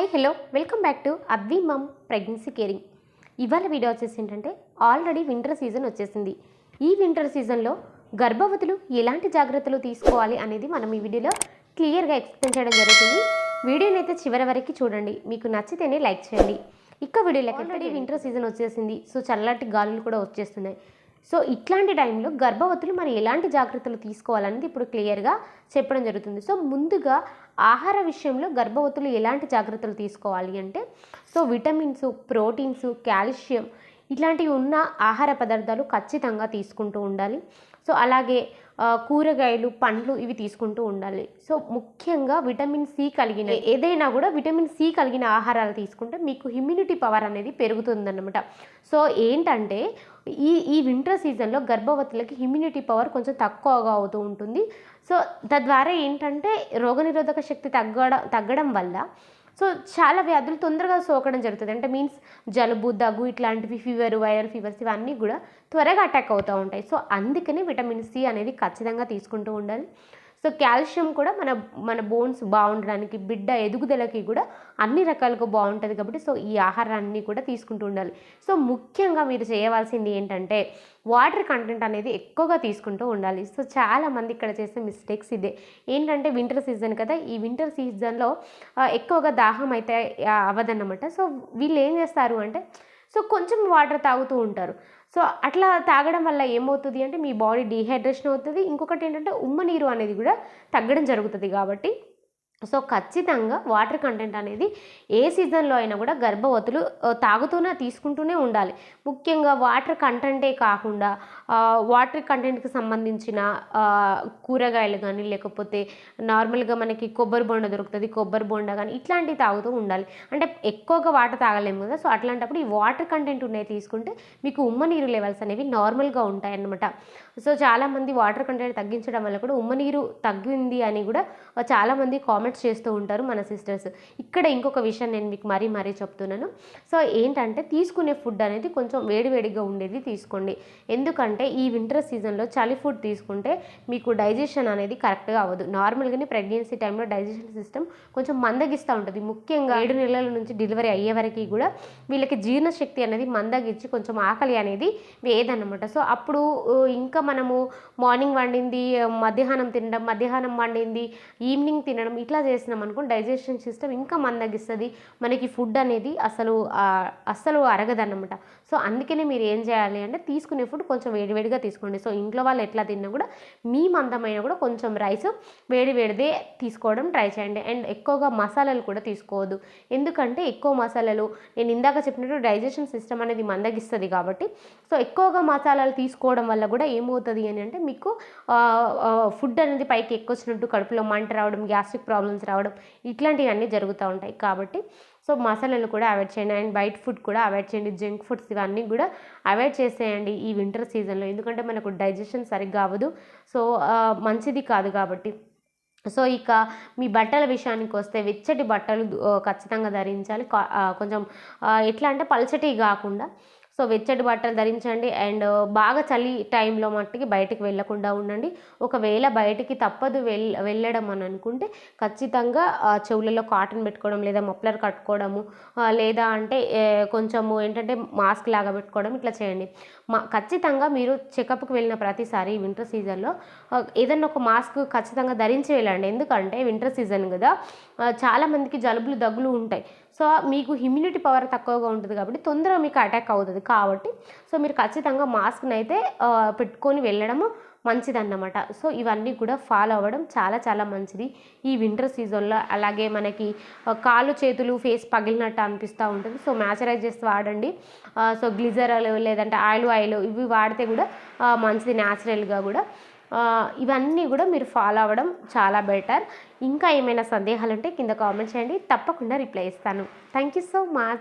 Hi hello. Welcome back to Advi mom pregnancy caring. ఇవాళ video వచ్చేసి ఏంటంటే already winter season వచ్చేసింది. ఈ వింటర్ సీజన్లో గర్భవతులు ఎలాంటి జాగ్రత్తలు తీసుకోవాలి అనేది మనం ఈ వీడియోలో క్లియర్గా ఎక్స్ప్లెయిన్ చేయడం జరుగుతుంది. వీడియోని అయితే చివరి వరకు చూడండి. మీకు నచ్చితేనే లైక్ చేయండి. ఇక వీడియోలోకి ఆల్రెడీ వింటర్ సీజన్ వచ్చేసింది. సో చల్లటి గాలులు కూడా వచ్చేస్తున్నాయి. సో ఇట్లాంటి టైంలో గర్భవతులు మరి ఎలాంటి జాగ్రత్తలు తీసుకోవాలనేది ఇప్పుడు క్లియర్గా చెప్పడం జరుగుతుంది. సో ముందుగా ఆహార విషయంలో గర్భవతులు ఎలాంటి జాగ్రత్తలు తీసుకోవాలి అంటే సో విటమిన్స్ ప్రోటీన్స్ కాల్షియం ఇట్లాంటివి ఉన్న ఆహార పదార్థాలు ఖచ్చితంగా తీసుకుంటూ ఉండాలి. సో అలాగే కూరగాయలు పండ్లు ఇవి తీసుకుంటూ ఉండాలి. సో ముఖ్యంగా విటమిన్ సి కలిగిన ఏదైనా కూడా విటమిన్ సి కలిగిన ఆహారాలు తీసుకుంటే మీకు ఇమ్యూనిటీ పవర్ అనేది పెరుగుతుందన్నమాట. సో ఏంటంటే ఈ ఈ వింటర్ సీజన్లో గర్భవతులకి ఇమ్యూనిటీ పవర్ కొంచెం తక్కువగా అవుతూ ఉంటుంది. సో తద్వారా ఏంటంటే రోగనిరోధక శక్తి తగ్గడం తగ్గడం వల్ల సో చాలా వ్యాధులు తొందరగా సోకడం జరుగుతుంది. అంటే మీన్స్ జలుబు దగ్గు ఇట్లాంటివి ఫీవర్ వైరల్ ఫీవర్స్ ఇవన్నీ కూడా త్వరగా అటాక్ అవుతూ ఉంటాయి. సో అందుకని విటమిన్ సి అనేది ఖచ్చితంగా తీసుకుంటూ ఉండాలి. సో కాల్షియం కూడా మన మన బోన్స్ బాగుండడానికి బిడ్డ ఎదుగుదలకి కూడా అన్ని రకాలుగా బాగుంటుంది కాబట్టి సో ఈ ఆహారాన్ని కూడా తీసుకుంటూ ఉండాలి. సో ముఖ్యంగా మీరు చేయవలసింది ఏంటంటే వాటర్ కంటెంట్ అనేది ఎక్కువగా తీసుకుంటూ ఉండాలి. సో చాలామంది ఇక్కడ చేసే మిస్టేక్స్ ఇదే. ఏంటంటే వింటర్ సీజన్ కదా ఈ వింటర్ సీజన్లో ఎక్కువగా దాహం అయితే అవ్వదన్నమాట. సో వీళ్ళు ఏం చేస్తారు అంటే సో కొంచెం వాటర్ తాగుతూ ఉంటారు. సో అట్లా తాగడం వల్ల ఏమవుతుంది అంటే మీ బాడీ డీహైడ్రేషన్ అవుతుంది. ఇంకొకటి ఏంటంటే ఉమ్మ నీరు అనేది కూడా తగ్గడం జరుగుతుంది కాబట్టి సో ఖచ్చితంగా వాటర్ కంటెంట్ అనేది ఏ సీజన్లో అయినా కూడా గర్భవతులు తాగుతూనే తీసుకుంటూనే ఉండాలి. ముఖ్యంగా వాటర్ కంటెంటే కాకుండా వాటర్ కంటెంట్కి సంబంధించిన కూరగాయలు కానీ లేకపోతే నార్మల్గా మనకి కొబ్బరి బొండ దొరుకుతుంది కొబ్బరి బొండ కానీ ఇట్లాంటివి తాగుతూ ఉండాలి. అంటే ఎక్కువగా వాటర్ తాగలేము కదా సో అట్లాంటప్పుడు ఈ వాటర్ కంటెంట్ ఉన్నాయి తీసుకుంటే మీకు ఉమ్మ నీరు లెవెల్స్ అనేవి నార్మల్గా ఉంటాయి అన్నమాట సో చాలామంది వాటర్ కంటెంట్ తగ్గించడం వల్ల కూడా ఉమ్మ నీరు తగ్గింది అని కూడా చాలామంది కామెంట్ కామెంట్స్ చేస్తూ ఉంటారు మన సిస్టర్స్. ఇక్కడ ఇంకొక విషయం నేను మీకు మరీ మరీ చెప్తున్నాను. సో ఏంటంటే తీసుకునే ఫుడ్ అనేది కొంచెం వేడివేడిగా ఉండేది తీసుకోండి. ఎందుకంటే ఈ వింటర్ సీజన్లో చలి ఫుడ్ తీసుకుంటే మీకు డైజెషన్ అనేది కరెక్ట్గా అవ్వదు. నార్మల్గానే ప్రెగ్నెన్సీ టైంలో డైజెషన్ సిస్టమ్ కొంచెం మందగిస్తూ ఉంటుంది. ముఖ్యంగా ఏడు నెలల నుంచి డెలివరీ అయ్యే వరకు కూడా వీళ్ళకి జీర్ణశక్తి అనేది మందగించి కొంచెం ఆకలి అనేది వేదనమాట సో అప్పుడు ఇంకా మనము మార్నింగ్ వండింది మధ్యాహ్నం తినడం మధ్యాహ్నం వండింది ఈవినింగ్ తినడం ఇట్లా చేసినాం అనుకోండి డైజెషన్ సిస్టమ్ ఇంకా మందగిస్తుంది. మనకి ఫుడ్ అనేది అసలు అస్సలు అరగదన్నమాట. సో అందుకనే మీరు ఏం చేయాలి అంటే తీసుకునే ఫుడ్ కొంచెం వేడివేడిగా తీసుకోండి. సో ఇంట్లో వాళ్ళు ఎట్లా తిన్నా కూడా మీ మందమైన కూడా కొంచెం రైస్ వేడి వేడిదే తీసుకోవడం ట్రై చేయండి. అండ్ ఎక్కువగా మసాలాలు కూడా తీసుకోవద్దు. ఎందుకంటే ఎక్కువ మసాలాలు నేను ఇందాక చెప్పినట్టు డైజెషన్ సిస్టమ్ అనేది మందగిస్తుంది కాబట్టి సో ఎక్కువగా మసాలాలు తీసుకోవడం వల్ల కూడా ఏమవుతుంది అని అంటే మీకు ఫుడ్ అనేది పైకి ఎక్కువ వచ్చినట్టు కడుపులో మంట రావడం గ్యాస్ట్రిక్ ప్రాబ్లమ్స్ రావడం ఇట్లాంటివన్నీ జరుగుతూ ఉంటాయి. కాబట్టి సో మసాలాలు కూడా అవాయిడ్ చేయండి. అండ్ బయట ఫుడ్ కూడా అవాయిడ్ చేయండి. జంక్ ఫుడ్స్ ఇవన్నీ కూడా అవాయిడ్ చేసేయండి ఈ వింటర్ సీజన్లో ఎందుకంటే మనకు డైజెషన్ సరిగ్గా అవ్వదు. సో మంచిది కాదు కాబట్టి. సో ఇక మీ బట్టల విషయానికి వస్తే వెచ్చటి బట్టలు ఖచ్చితంగా ధరించాలి. కొంచెం ఎట్లా అంటే పల్చటి కాకుండా సో వెచ్చటి బట్టలు ధరించండి. అండ్ uh, బాగా చలి టైంలో మట్టుకి బయటికి వెళ్ళకుండా ఉండండి. ఒకవేళ బయటికి తప్పదు వెళ్ వెళ్ళడం అని అనుకుంటే ఖచ్చితంగా చెవులలో కాటన్ పెట్టుకోవడం లేదా మఫ్లర్ కట్టుకోవడము లేదా అంటే కొంచెము ఏంటంటే మాస్క్ లాగా పెట్టుకోవడం ఇట్లా చేయండి. మా ఖచ్చితంగా మీరు చెకప్కి వెళ్ళిన ప్రతిసారి వింటర్ సీజన్లో ఏదన్నా ఒక మాస్క్ ఖచ్చితంగా ధరించి వెళ్ళండి. ఎందుకంటే వింటర్ సీజన్ కదా చాలామందికి జలుబులు దగ్గులు ఉంటాయి. సో మీకు ఇమ్యూనిటీ పవర్ తక్కువగా ఉంటుంది కాబట్టి తొందరగా మీకు అటాక్ అవుతుంది. కాబట్టి సో మీరు ఖచ్చితంగా మాస్క్ని అయితే పెట్టుకొని వెళ్ళడము మంచిదన్నమాట. సో ఇవన్నీ కూడా ఫాలో అవ్వడం చాలా చాలా మంచిది. ఈ వింటర్ సీజన్లో అలాగే మనకి కాళ్ళు చేతులు ఫేస్ పగిలినట్టు అనిపిస్తూ ఉంటుంది. సో మ్యాచరైజర్స్ వాడండి. సో గ్లిజర్ లేదంటే ఆయిల్ ఆయిల్ ఇవి వాడితే కూడా మంచిది న్యాచురల్గా కూడా. ఇవన్నీ కూడా మీరు ఫాలో అవ్వడం చాలా బెటర్. ఇంకా ఏమైనా సందేహాలు ఉంటే కింద కామెంట్ చేయండి. తప్పకుండా రిప్లై ఇస్తాను. Thank you so much.